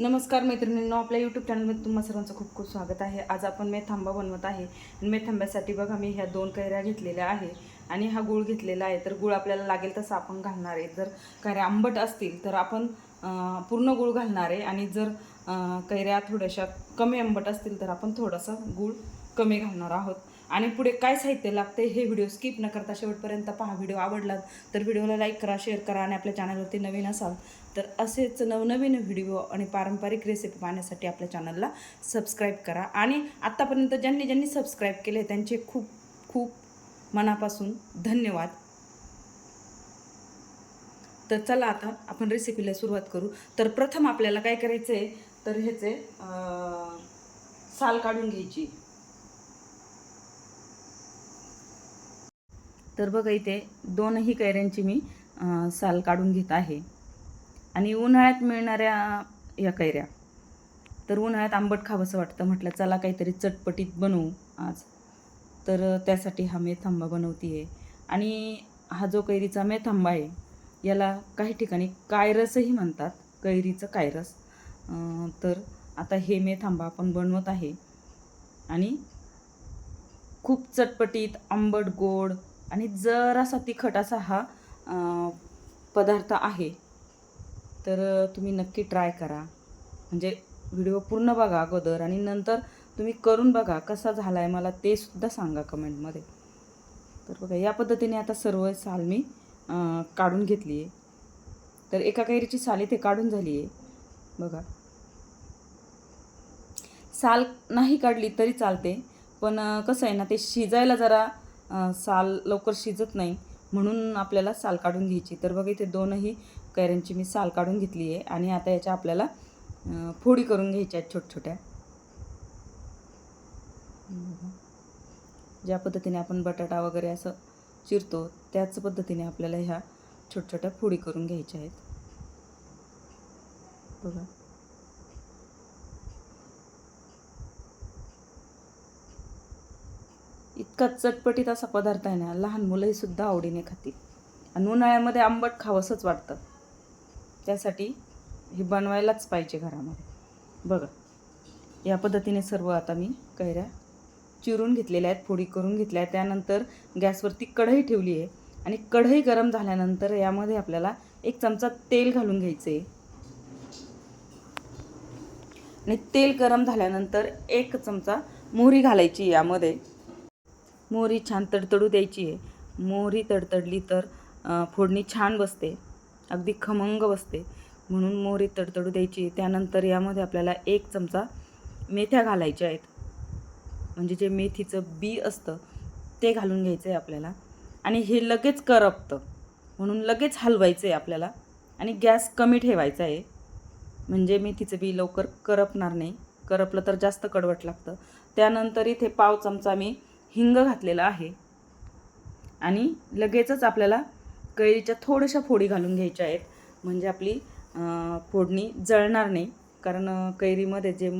नमस्कार मैत्रिणींनो आपल्या यूट्यूब चॅनलमध्ये तुम्हा सर्वांचं खूप खूप स्वागत आहे. आज आपण मेथांबा बनवत आहे. आणि मेथांब्यासाठी बघा मी ह्या दोन कैऱ्या घेतलेल्या आहे. आणि हा गूळ घेतलेला आहे. तर गूळ आपल्याला लागेल तसं आपण घालणार आहे. जर कैऱ्या आंबट असतील तर आपण पूर्ण गूळ घालणार आहे. आणि जर कैऱ्या थोड्याशा कमी आंबट असतील तर आपण थोडासा गूळ कमी घालणार आहोत. आणि पुढे काय साहित्य लागते हे व्हिडिओ स्किप न करता शेवटपर्यंत पहा. व्हिडिओ आवडला तर व्हिडिओला लाईक करा शेअर करा आणि आपल्या चॅनलवरती नवीन असाल तर असेच नवनवीन व्हिडिओ आणि पारंपरिक रेसिपी पाहण्यासाठी आपल्या चॅनलला सबस्क्राईब करा. आणि आत्तापर्यंत ज्यांनी ज्यांनी सबस्क्राईब केले त्यांचे खूप खूप मनापासून धन्यवाद. तर चला आता आपण रेसिपीला सुरुवात करू. तर प्रथम आपल्याला काय करायचं आहे तर ह्याचे साल काढून घ्यायची. तर बघा इथे दोनही कैऱ्यांची मी साल काढून घेत आहे. आणि उन्हाळ्यात मिळणाऱ्या या कैऱ्या. तर उन्हाळ्यात आंबट खावंसं वाटतं. म्हटलं चला काहीतरी चटपटीत बनवू आज. तर त्यासाठी हा मेथांबा बनवते आहे आणि हा जो कैरीचा मेथांबा आहे याला काही ठिकाणी कायरसही म्हणतात. कैरीचं कायरस. तर आता हे मेथांबा आपण बनवत आहे. आणि खूप चटपटीत आंबट गोड आणि जरासा तिखट असा हा पदार्थ आहे. तर तुम्ही नक्की ट्राय करा. म्हणजे व्हिडिओ पूर्ण बघा अगोदर आणि नंतर तुम्ही करून बघा कसा झाला आहे मला ते सुद्धा सांगा कमेंटमध्ये. तर बघा या पद्धतीने आता सर्व साल मी काढून घेतली आहे तर एका कैरीची साल इथे काढून झाली आहे बघा. साल नाही काढली तरी चालते. पण कसं आहे ना ते शिजायला जरा साल लवकर शिजत नाही म्हणून आपल्याला साल काढून घ्यायची. तर बघा इथे दोनही कैऱ्यांची मी साल काढून घेतली आहे आणि आता याच्या आपल्याला फोडी करून घ्यायच्या आहेत छोट छोट्या ज्या पद्धतीने आपण बटाटा वगैरे असं चिरतो त्याच पद्धतीने आपल्याला ह्या छोट्या छोट्या फोडी करून घ्यायच्या आहेत. बघा. इतका चटपटीत असा पदार्थ आहे ना लहान मुलंही सुद्धा आवडीने खातील. आणि उन्हाळ्यामध्ये आंबट खावंसंच वाटतं. त्यासाठी हे बनवायलाच पाहिजे घरामध्ये. बघा या पद्धतीने सर्व आता मी कैऱ्या चिरून घेतलेल्या आहेत फोडी करून घेतल्या आहेत. त्यानंतर गॅसवरती कढई ठेवली आहे. आणि कढई गरम झाल्यानंतर यामध्ये आपल्याला एक चमचा तेल घालून घ्यायचं आहे आणि तेल गरम झाल्यानंतर एक चमचा मोहरी घालायची यामध्ये. मोहरी छान तडतडू द्यायची आहे. मोहरी तडतडली तर फोडणी छान बसते. अगदी खमंग बसते. म्हणून मोहरी तडतडू द्यायची त्यानंतर यामध्ये आपल्याला एक चमचा मेथ्या घालायच्या आहेत. म्हणजे जे मेथीचं बी असतं ते घालून घ्यायचं आहे आपल्याला. आणि हे लगेच करपतं. म्हणून लगेच हलवायचं आहे आपल्याला. आणि गॅस कमी ठेवायचा आहे. म्हणजे मेथीचं बी लवकर करपणार नाही. करपलं तर जास्त कडवट लागतं. त्यानंतर इथे पाव चमचा मी हिंग घातलेला आहे. आणि लगेचच आपल्याला कैरीच्या थोड्याशा फोडी घालून घ्यायच्या आहेत. म्हणजे आपली फोडणी जळणार नाही. कारण कैरीमध्ये जे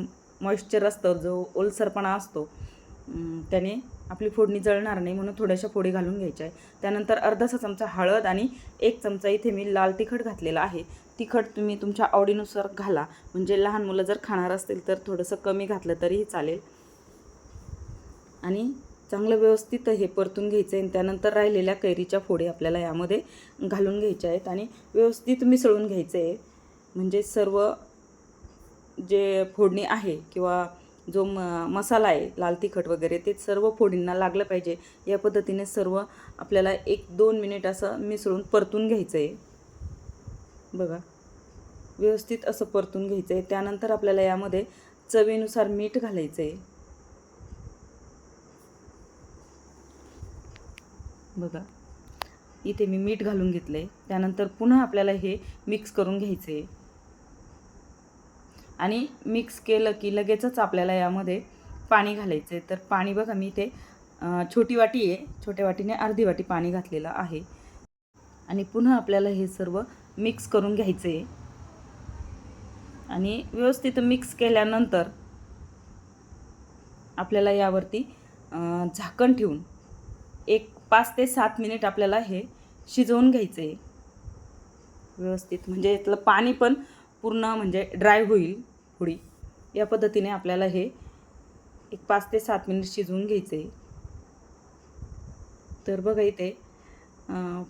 मॉइश्चर असतं जो ओलसरपणा असतो त्याने आपली फोडणी जळणार नाही म्हणून थोड्याशा फोडी घालून घ्यायच्या आहे त्यानंतर अर्धासा चमचा हळद आणि एक चमचा इथे मी लाल तिखट घातलेला आहे. तिखट तुम्ही तुमच्या आवडीनुसार घाला. म्हणजे लहान मुलं जर खाणार असतील तर थोडंसं कमी घातलं तरीही चालेल. आणि चांगलं व्यवस्थित हे परतून घ्यायचं आहे आणि त्यानंतर राहिलेल्या कैरीच्या फोडी आपल्याला यामध्ये घालून घ्यायच्या आहेत आणि व्यवस्थित मिसळून घ्यायचं आहे. म्हणजे सर्व जे फोडणी आहे किंवा जो म मसाला आहे लाल तिखट वगैरे ते सर्व फोडींना लागलं पाहिजे. या पद्धतीने सर्व आपल्याला एक दोन मिनिट असं मिसळून परतून घ्यायचं आहे बघा. व्यवस्थित असं परतून घ्यायचं आहे त्यानंतर आपल्याला यामध्ये चवीनुसार मीठ घालायचं आहे बघा. इथे मी मीठ घालून घेतलं आहे त्यानंतर पुन्हा आपल्याला हे मिक्स करून घ्यायचं आहे आणि मिक्स केलं की लगेचच आपल्याला यामध्ये पाणी घालायचं आहे तर पाणी बघा मी इथे छोटी वाटी आहे. छोट्या वाटीने अर्धी वाटी पाणी घातलेलं आहे. आणि पुन्हा आपल्याला हे सर्व मिक्स करून घ्यायचं आहे आणि व्यवस्थित मिक्स केल्यानंतर आपल्याला यावरती झाकण ठेवून एक पाच ते सात मिनिट आपल्याला हे शिजवून घ्यायचं आहे व्यवस्थित. म्हणजे यातलं पाणी पण पूर्ण म्हणजे ड्राय होईल थोडी. या पद्धतीने आपल्याला हे एक पाच ते सात मिनिट शिजवून घ्यायचं आहे तर बघा इथे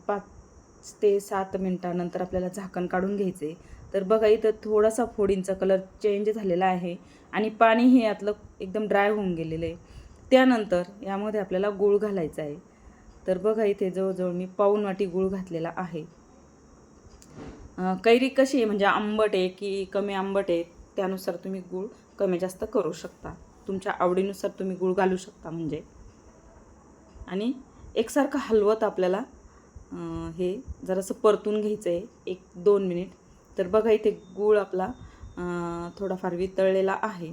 पाच ते सात मिनटानंतर आपल्याला झाकण काढून घ्यायचं आहे तर बघा इथं थोडासा फोडींचा कलर चेंज झालेला आहे आणि पाणी हे यातलं एकदम ड्राय होऊन गेलेलं आहे. त्यानंतर यामध्ये आपल्याला गूळ घालायचा आहे. तर बघा इथे जवळजवळ मी पाऊण वाटी गूळ घातलेला आहे. कैरी कशी आहे? म्हणजे आंबट आहे की कमी आंबट आहे? त्यानुसार तुम्ही गूळ कमी जास्त करू शकता. तुमच्या आवडीनुसार तुम्ही गूळ घालू शकता म्हणजे. आणि एकसारखं हलवत आपल्याला हे जरासं परतून घ्यायचं आहे एक दोन मिनिट. तर बघा इथे गूळ आपला थोडाफार वितळलेला आहे.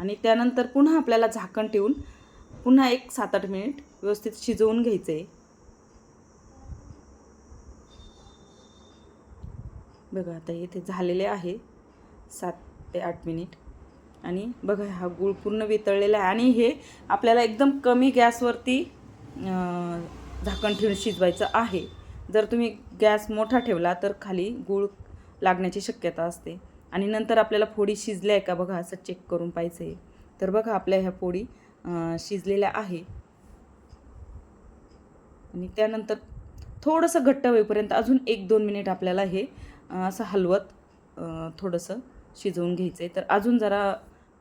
आणि त्यानंतर पुन्हा आपल्याला झाकण ठेवून पुन्हा एक सात आठ मिनिट व्यवस्थित शिजवून घ्यायचं. आहे बघा आता इथे झालेले आहे. सात ते आठ मिनिट. आणि बघा हा गूळ पूर्ण वितळलेला आहे. आणि हे आपल्याला एकदम कमी गॅसवरती झाकण ठेवून शिजवायचं आहे. जर तुम्ही गॅस मोठा ठेवला तर खाली गूळ लागण्याची शक्यता असते. आणि नंतर आपल्याला फोडी शिजल्या आहे का बघा असं चेक करून पाहिजे आहे. तर बघा आपल्या ह्या फोडी शिजलेल्या आहे. आणि त्यानंतर थोडंसं घट्ट होईपर्यंत अजून एक दोन मिनिट आपल्याला हे असं हलवत थोडंसं शिजवून घ्यायचं आहे तर अजून जरा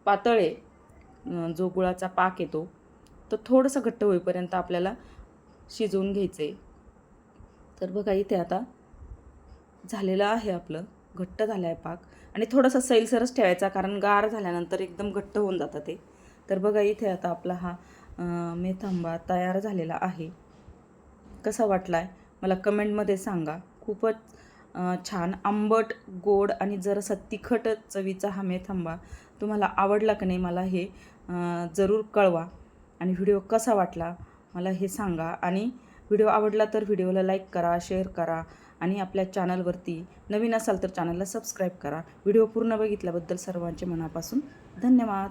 पातळ आहे जो गुळाचा पाक येतो तो थोडंसं घट्ट होईपर्यंत आपल्याला शिजवून घ्यायचं आहे तर बघा इथे आता झालेलं आहे आपलं. घट्ट झाला आहे पाक. आणि थोडासा सैलसरच ठेवायचा कारण गार झाल्यानंतर एकदम घट्ट होऊन जातं ते. तर बघा इथे आता आपला हा मेथांबा तयार झालेला आहे. कसा वाटला आहे मला कमेंटमध्ये सांगा. खूपच छान. आंबट गोड आणि जरासा तिखट चवीचा हा मेथांबा. तुम्हाला आवडला का नाही मला हे जरूर कळवा. आणि व्हिडिओ कसा वाटला मला हे सांगा. आणि व्हिडिओ आवडला तर व्हिडिओला लाईक करा शेअर करा. आणि आपल्या चॅनलवरती नवीन असाल तर चॅनलला सबस्क्राईब करा. व्हिडिओ पूर्ण बघितल्याबद्दल सर्वांचे मनापासून धन्यवाद.